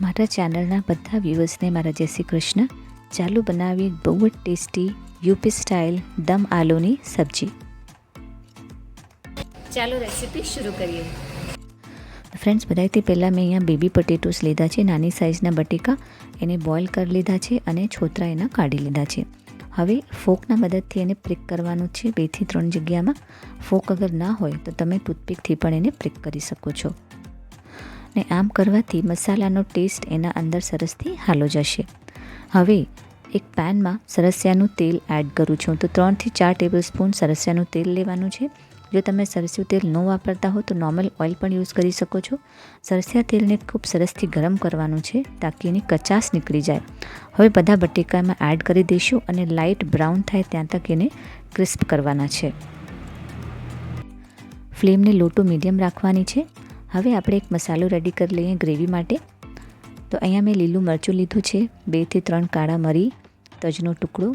મારા ચેનલના બધા વ્યૂઅર્સને મારા જય શ્રી કૃષ્ણ. ચાલુ બનાવી બહુ જ ટેસ્ટી યુપી સ્ટાઇલ દમ આલુની સબ્જી. ચાલો રેસીપી શરૂ કરીએ. ફ્રેન્ડ્સ બધાથી પહેલાં મેં અહીંયા બેબી પટેટોસ લીધા છે નાની સાઇઝના બટેકા એને બોઇલ કરી લીધા છે અને છોતરા એના કાઢી લીધા છે. હવે ફોકના મદદથી એને પ્રિક કરવાનું છે બેથી ત્રણ જગ્યામાં. ફોક અગર ના હોય તો તમે ટૂથપીકથી પણ એને પ્રિક કરી શકો છો. ને આમ કરવાથી મસાલાનો ટેસ્ટ એના અંદર સરસથી હાલો જશે. હવે એક પેનમાં સરસિયાનું તેલ એડ કરું છું. તો ત્રણથી ચાર ટેબલ સ્પૂન સરસિયાનું તેલ લેવાનું છે. જો તમે સરસ્યું તેલ ન વાપરતા હો તો નોર્મલ ઓઇલ પણ યુઝ કરી શકો છો. સરસિયા તેલને ખૂબ સરસથી ગરમ કરવાનું છે તાકી એની કચાશ નીકળી જાય. હવે બધા બટેકામાં એડ કરી દઈશું અને લાઇટ બ્રાઉન થાય ત્યાં તક એને ક્રિસ્પ કરવાના છે. ફ્લેમને લો ટુ મીડિયમ રાખવાની છે. હવે આપણે એક મસાલો રેડી કરી લઈએ ગ્રેવી માટે. તો અહીંયા મેં લીલું મરચું લીધું છે બેથી ત્રણ કાળા મરી, તજનો ટુકડો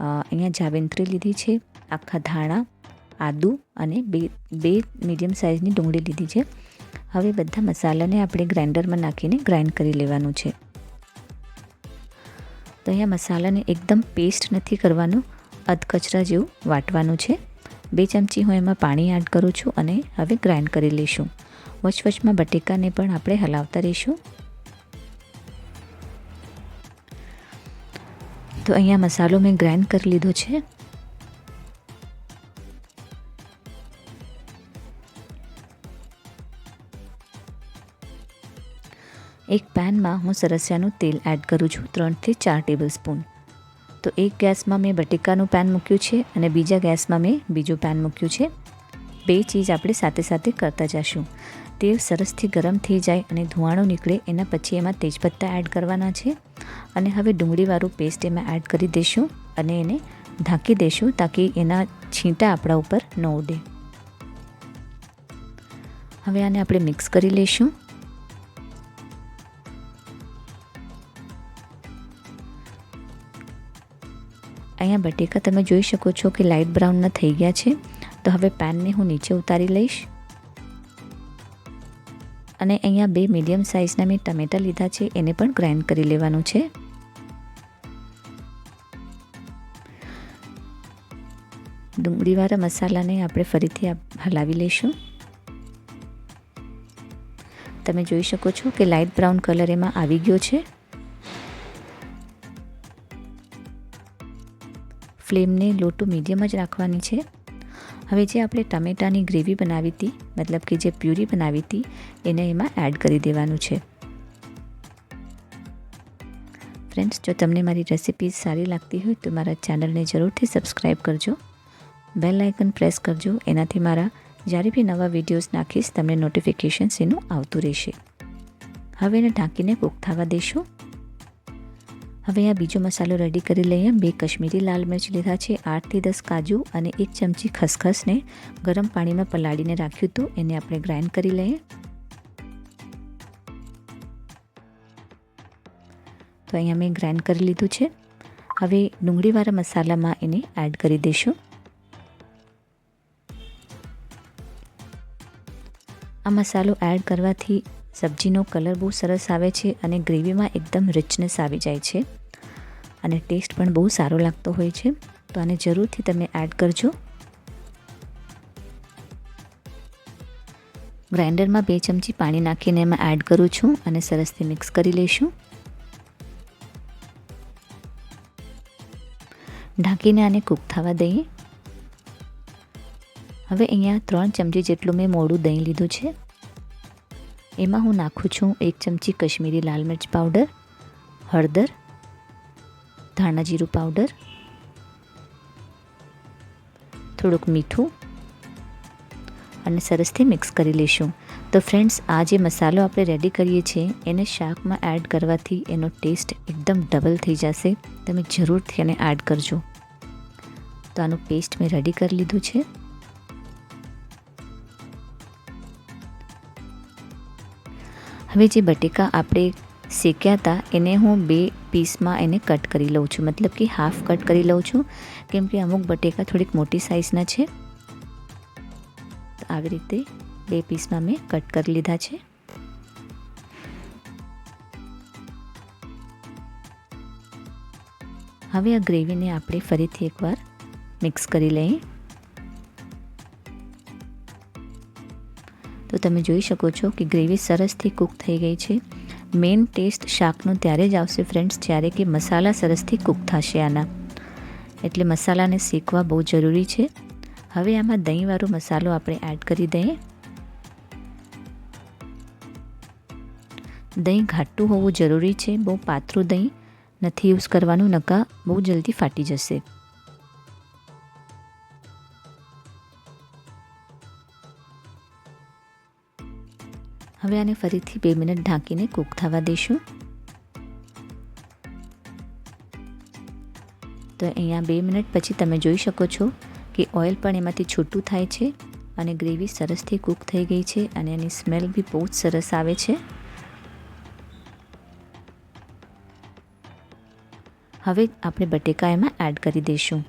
અહીંયા જાવેન્ત્રી લીધી છે, આખા ધાણા, આદું અને બે બે મીડિયમ સાઇઝની ડુંગળી લીધી છે. હવે બધા મસાલાને આપણે ગ્રાઇન્ડરમાં નાખીને ગ્રાઇન્ડ કરી લેવાનું છે. તો અહીંયા મસાલાને એકદમ પેસ્ટ નથી કરવાનું, અધકચરા જેવું વાટવાનું છે. બે ચમચી હું એમાં પાણી એડ કરું છું અને હવે ગ્રાઇન્ડ કરી લઈશું. વચવચમાં બટેકાને પણ આપણે હલાવતા રહીશું. તો અહીંયા મસાલો મેં ગ્રાઇન્ડ કરી લીધો છે. એક પેનમાં હું સરસિયાનું તેલ એડ કરું છું, ત્રણથી ચાર ટેબલ સ્પૂન તો એક ગેસમાં મેં બટેકાનું પેન મૂક્યું છે અને બીજા ગેસમાં મેં બીજું પેન મૂક્યું છે. બે ચીજ આપણે સાથે સાથે કરતા જશું. તેલ સરસથી ગરમ થઈ જાય અને ધુવાણો નીકળે, એના પછી એમાં તેજપત્તા એડ કરવાના છે. અને હવે ડુંગળીવાળું પેસ્ટ એમાં એડ કરી દઈશું અને એને ઢાંકી દઈશું તાકી એના છીંટા આપણા ઉપર ન ઉડે. હવે આને આપણે મિક્સ કરી લઈશું. અહીંયા બટેકા તમે જોઈ શકો છો કે લાઇટ બ્રાઉનના થઈ ગયા છે. તો હવે પેનને હું નીચે ઉતારી લઈશ. અને અહીંયા બે મીડિયમ સાઇઝના મેં ટમેટા લીધા છે, એને પણ ગ્રાઇન્ડ કરી લેવાનું છે. ડુંગળીવાળા મસાલાને આપણે ફરીથી હલાવી લઈશું. તમે જોઈ શકો છો કે લાઇટ બ્રાઉન કલર એમાં આવી ગયો છે. ફ્લેમને લો ટુ મીડિયમ જ રાખવાની છે. હવે જે આપણે ટમેટાની ગ્રેવી બનાવી હતી, મતલબ કે જે પ્યુરી બનાવી હતી, એને એમાં એડ કરી દેવાનું છે. ફ્રેન્ડ્સ, જો તમને મારી રેસિપી સારી લાગતી હોય તો મારા ચેનલને જરૂરથી સબસ્ક્રાઈબ કરજો. બેલ આઇકન પ્રેસ કરજો. એનાથી મારા જ્યારે બી નવા વિડીયોઝ નાખીશ, તમને નોટિફિકેશન્સ એનું આવતું રહેશે. હવે એને ઢાંકીને કૂક થવા દઈશું હવે આ બીજો મસાલો રેડી કરી લઈએ. બે કશ્મીરી લાલ મિર્ચ લીધા છે, આઠથી દસ કાજુ અને એક ચમચી ખસખસને ગરમ પાણીમાં પલાળીને રાખ્યું હતું. એને આપણે ગ્રાઇન્ડ કરી લઈએ. તો અહીંયા મેં ગ્રાઇન્ડ કરી લીધું છે. હવે ડુંગળીવાળા મસાલામાં એને એડ કરી દઈશું. આ મસાલો એડ કરવાથી સબ્જીનો કલર બહુ સરસ આવે છે અને ગ્રેવીમાં એકદમ રિચનેસ આવી જાય છે. અને ટેસ્ટ પણ બહુ સારો લાગતો હોય છે. તો આને જરૂરથી તમે એડ કરજો. ગ્રાઇન્ડરમાં બે ચમચી પાણી નાખીને એમાં એડ કરું છું અને સરસથી મિક્સ કરી લઈશું. ઢાંકીને આને કૂક થવા દઈએ. હવે અહીંયા ત્રણ ચમચી જેટલું મેં મોડું દહીં લીધું છે. એમાં હું નાખું છું એક ચમચી કશ્મીરી લાલ મિર્ચ પાવડર, હળદર ધાણા જીરું પાવડર થોડુંક મીઠું અને સરસથી મિક્સ કરી લઈશું. તો ફ્રેન્ડ્સ આ જે મસાલો આપણે રેડી કરીએ છીએ, એને શાકમાં એડ કરવાથી એનો ટેસ્ટ એકદમ ડબલ થઈ જશે. તમે જરૂરથી એને એડ કરજો. તો આનું પેસ્ટ મેં રેડી કરી લીધું છે. હવે જે બટેકા આપણે શેક્યા હતા એને હું બે પીસમાં એને કટ કરી લઉં છું. મતલબ કે હાફ કટ કરી લઉં છું. કેમ કે અમુક બટેકા થોડીક મોટી સાઇઝના છે. આવી રીતે બે પીસમાં મેં કટ કરી લીધા છે. હવે આ ગ્રેવીને આપણે ફરીથી એકવાર મિક્સ કરી લઈએ. તો તમે જોઈ શકો છો કે ગ્રેવી સરસથી કૂક થઈ ગઈ છે. મેઇન ટેસ્ટ શાકનો ત્યારે જ આવશે ફ્રેન્ડ્સ, જ્યારે કે મસાલા સરસથી કૂક થશે આના. એટલે મસાલાને શેકવા બહુ જરૂરી છે. હવે આમાં દહીંવાળો મસાલો આપણે એડ કરી દઈએ. દહીં ઘાટું હોવું જરૂરી છે. બહુ પાતળું દહીં નથી યુઝ કરવાનું, નકા બહુ જલ્દી ફાટી જશે. હવે આને ફરીથી બે મિનિટ ઢાંકીને કૂક થવા દઈશું. તો અહીંયા બે મિનિટ પછી તમે જોઈ શકો છો કે ઓઇલ પણ એમાંથી છૂટું થાય છે અને ગ્રેવી સરસથી કૂક થઈ ગઈ છે અને એની સ્મેલ બી બહુ જ સરસ આવે છે. હવે આપણે બટેકા એમાં એડ કરી દઈશું.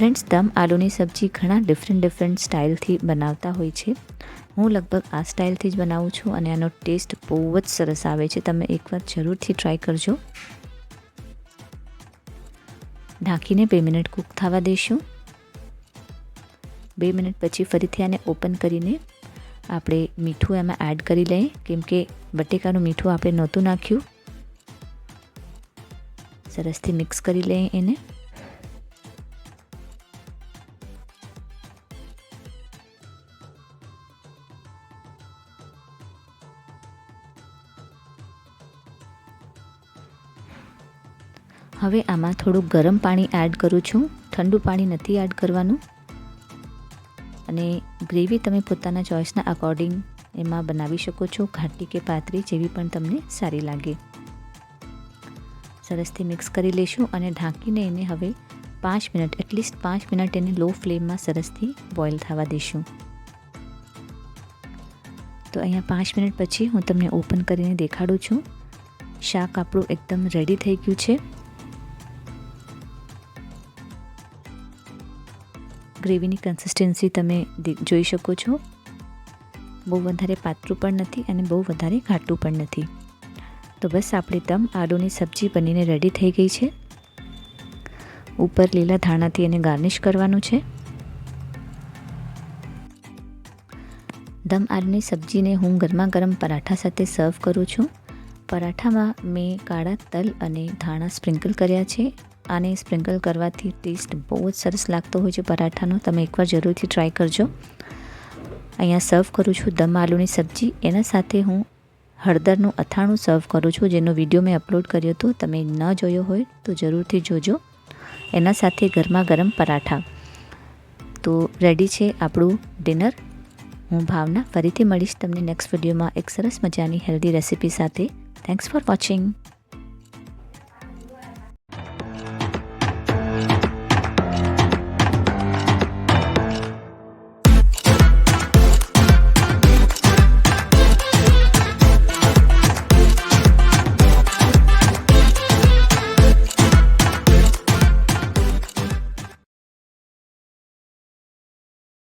ફ્રેન્ડ્સ દમ આલુની સબ્જી ઘણા ડિફરન્ટ ડિફરન્ટ સ્ટાઇલથી બનાવતા હોય છે. હું લગભગ આ સ્ટાઇલથી જ બનાવું છું અને આનો ટેસ્ટ બહુ જ સરસ આવે છે. તમે એકવાર જરૂરથી ટ્રાય કરજો. ઢાંકીને બે મિનિટ કૂક થવા દઈશું. બે મિનિટ પછી ફરીથી આને ઓપન કરીને આપણે મીઠું એમાં એડ કરી લઈએ. કેમ કે બટેકાનું મીઠું આપણે નહોતું નાખ્યું. સરસથી મિક્સ કરી લઈએ એને. હવે આમાં થોડું ગરમ પાણી એડ કરું છું. ઠંડુ પાણી નથી એડ કરવાનું. અને ગ્રેવી તમે પોતાના ચોઇસના અકોર્ડિંગ એમાં બનાવી શકો છો. ઘાટી કે પાતળી જેવી પણ તમને સારી લાગે. સરસથી મિક્સ કરી લેશું અને ઢાંકીને એને હવે પાંચ મિનિટ એટલીસ્ટ પાંચ મિનિટ એને લો ફ્લેમમાં સરસથી બોઇલ થવા દઈશું તો અહીંયા પાંચ મિનિટ પછી હું તમને ઓપન કરીને દેખાડું છું. શાક આપણું એકદમ રેડી થઈ ગયું છે. ગ્રેવીની કન્સિસ્ટન્સી તમે જોઈ શકો છો. બહુ વધારે પાતળું પણ નથી અને બહુ વધારે ઘાટું પણ નથી. તો બસ આપણી દમ આડુની સબ્જી બનીને રેડી થઈ ગઈ છે. ઉપર લીલા ધાણાથી એને ગાર્નિશ કરવાનું છે. દમ આલુની સબ્જીને હું ગરમા ગરમ પરાઠા સાથે સર્વ કરું છું. પરાઠામાં મેં કાળા તલ અને ધાણા સ્પ્રિંકલ કર્યા છે. આને સ્પ્રિંકલ કરવાથી ટેસ્ટ બહુ જ સરસ લાગતો હોય છે પરાઠાનો. તમે એકવાર જરૂરથી ટ્રાય કરજો. અહીંયા સર્વ કરું છું દમ આલુની સબ્જી. એના સાથે હું હળદરનું અથાણું સર્વ કરું છું. જેનો વીડિયો મેં અપલોડ કર્યો હતો. તમે ન જોયો હોય તો જરૂરથી જોજો. એના સાથે ગરમા ગરમ પરાઠા. તો રેડી છે આપણું ડિનર હું ભાવના ફરીથી મળીશ તમને નેક્સ્ટ વિડીયોમાં એક સરસ મજાની હેલ્ધી રેસીપી સાથે. Thanks for watching